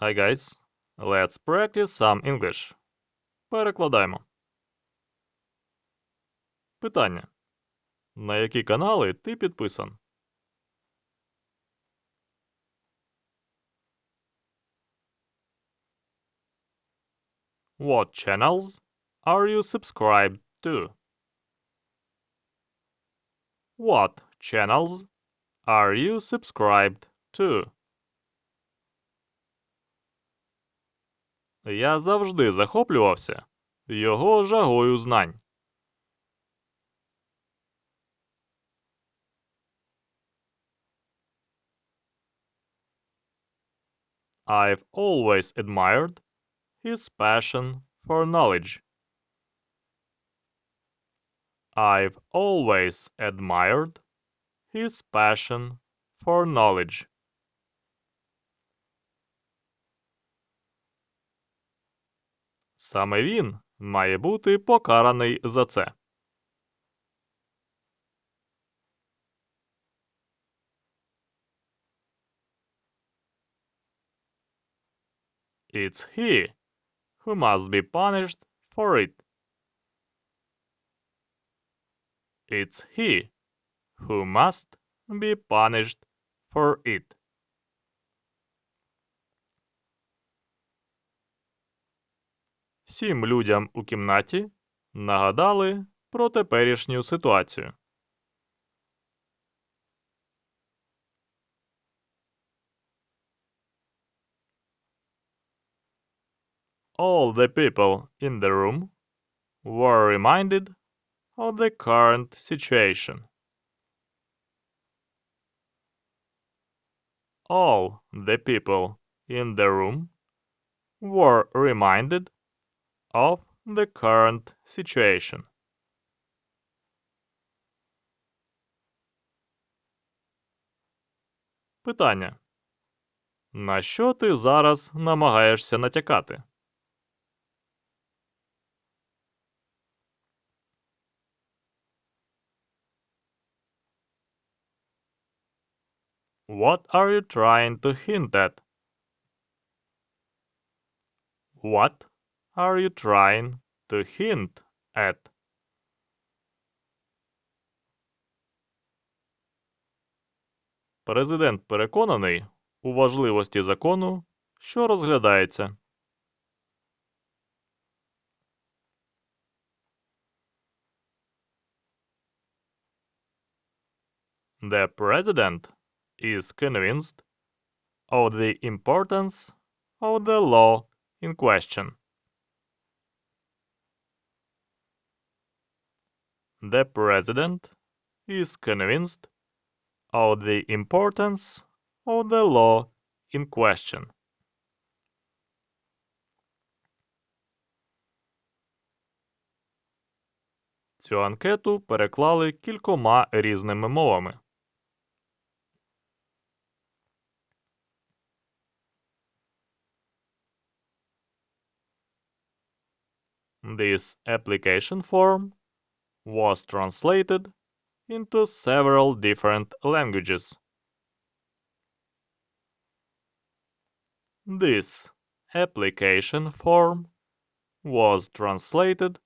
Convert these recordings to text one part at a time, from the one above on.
Hi guys, let's practice some English. Перекладаємо. Питання. На які канали ти підписан? What channels are you subscribed to? What channels are you subscribed to? Я завжди захоплювався його жагою знань. I've always admired his passion for knowledge. I've always admired his passion for knowledge. Саме він має бути покараний за це. It's he who must be punished for it. It's he who must be punished for it. Всім людям у кімнаті нагадали про теперішню ситуацію. All the people in the room were reminded of the current situation. All the people in the room were reminded of the current situation. Питання. На що ти зараз намагаєшся натякати? What are you trying to hint at? What are you trying to hint at? Президент переконаний у важливості закону, що розглядається. The president is convinced of the importance of the law in question. The president is convinced of the importance of the law in question. Цю анкету переклали кількома різними мовами. This application form was translated into several different languages. This application form was translated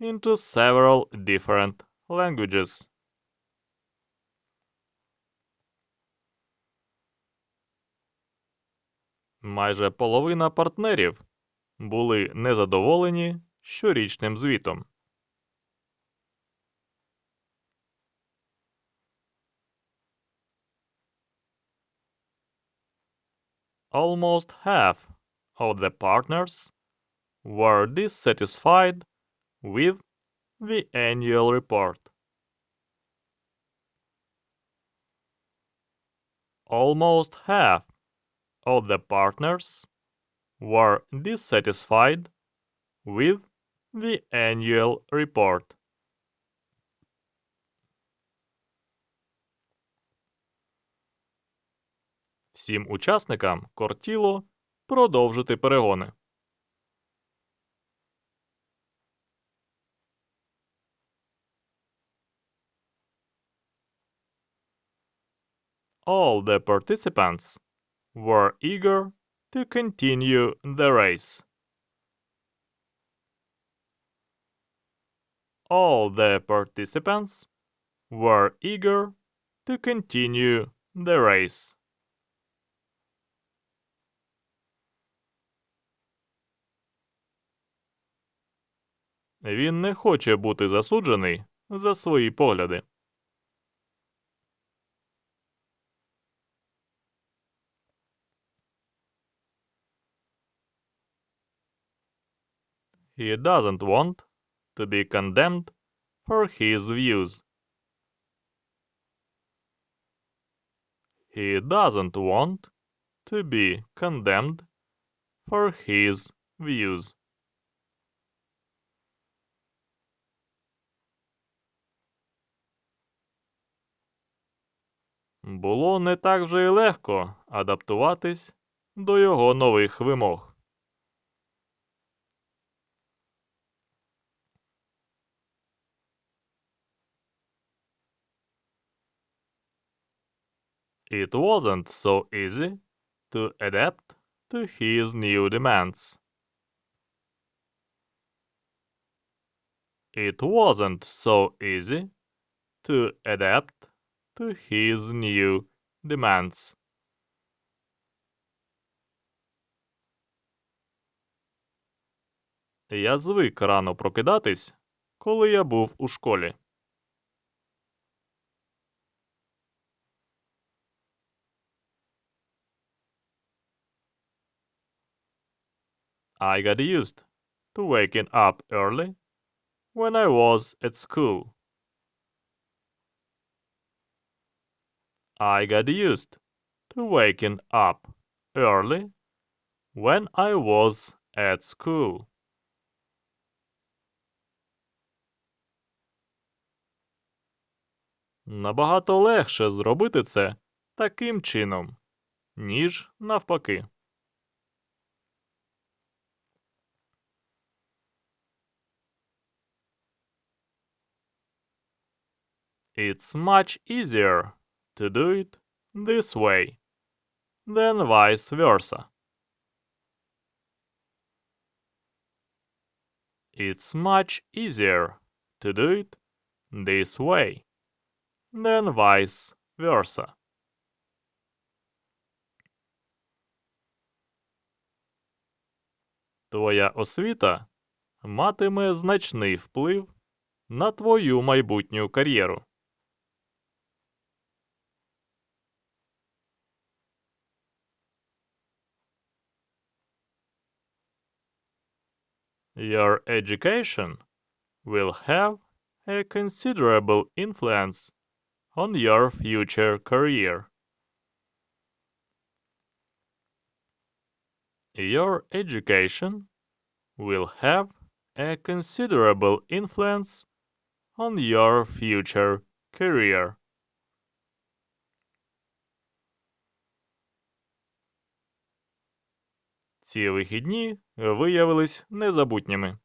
into several different languages. Майже половина партнерів були незадоволені щорічним звітом. Almost half of the partners were dissatisfied with the annual report. Almost half of the partners were dissatisfied with the annual report. Всім учасникам кортіло продовжити перегони. All the participants were eager to continue the race. All the participants were eager to continue the race. Він не хоче бути засуджений за свої погляди. He doesn't want to be condemned for his views. He doesn't want to be condemned for his views. Було не так вже й легко адаптуватись до його нових вимог. It wasn't so easy to adapt to his new demands. It wasn't so easy to adapt to his new demands. Я звик рано прокидатись, коли я був у школі. I got used to waking up early when I was at school. I got used to waking up early when I was at school. Набагато легше зробити це таким чином, ніж навпаки. It's much easier to do it this way than vice versa. It's much easier to do it this way than vice versa. Твоя освіта матиме значний вплив на твою майбутню кар'єру. Your education will have a considerable influence on your future career. Your education will have a considerable influence on your future career. Ці вихідні виявились незабутніми.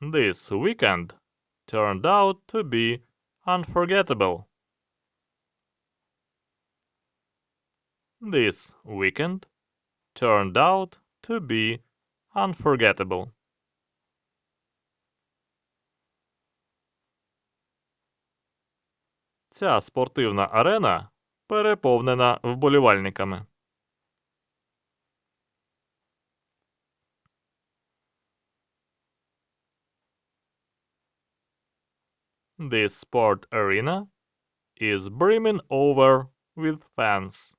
This weekend turned out to be unforgettable. This weekend turned out to be unforgettable. Ця спортивна арена переповнена вболівальниками. This sport arena is brimming over with fans.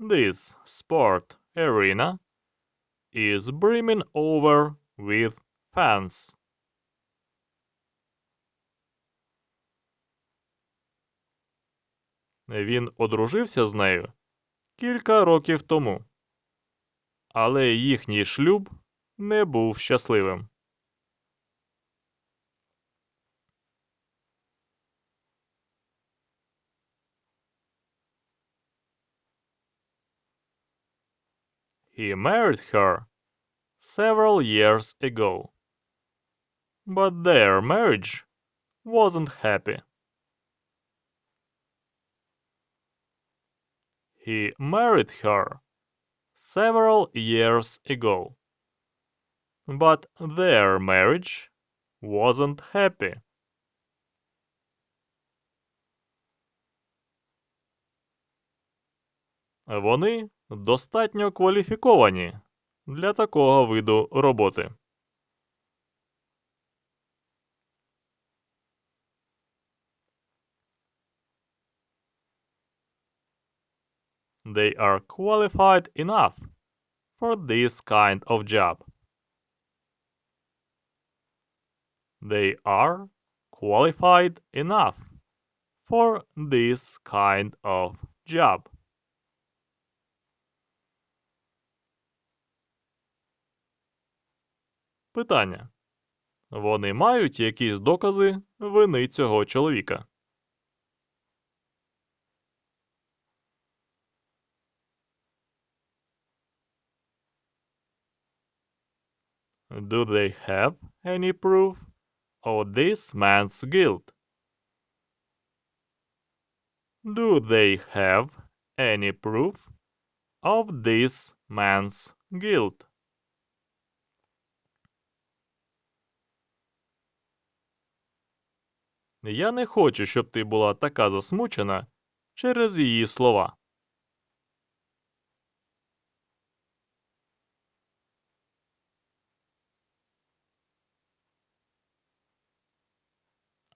This sport arena is brimming over with fans. Він одружився з нею кілька років тому, але їхній шлюб не був щасливим. He married her several years ago. But their marriage wasn't happy. He married her several years ago. But their marriage wasn't happy. Вони достатньо кваліфіковані для такого виду роботи. They are qualified enough for this kind of job. They are qualified enough for this kind of job. Питання. Вони мають якісь докази вини цього чоловіка? Do they have any proof of this man's guilt? Do they have any proof of this man's guilt? Я не хочу, щоб ти була така засмучена через її слова.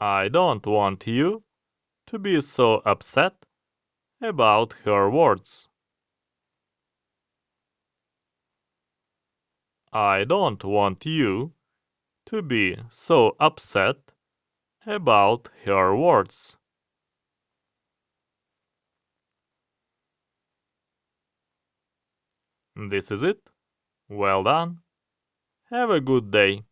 I don't want you to be so upset about her words. I don't want you to be so upset about her words. This is it. Well done. Have a good day.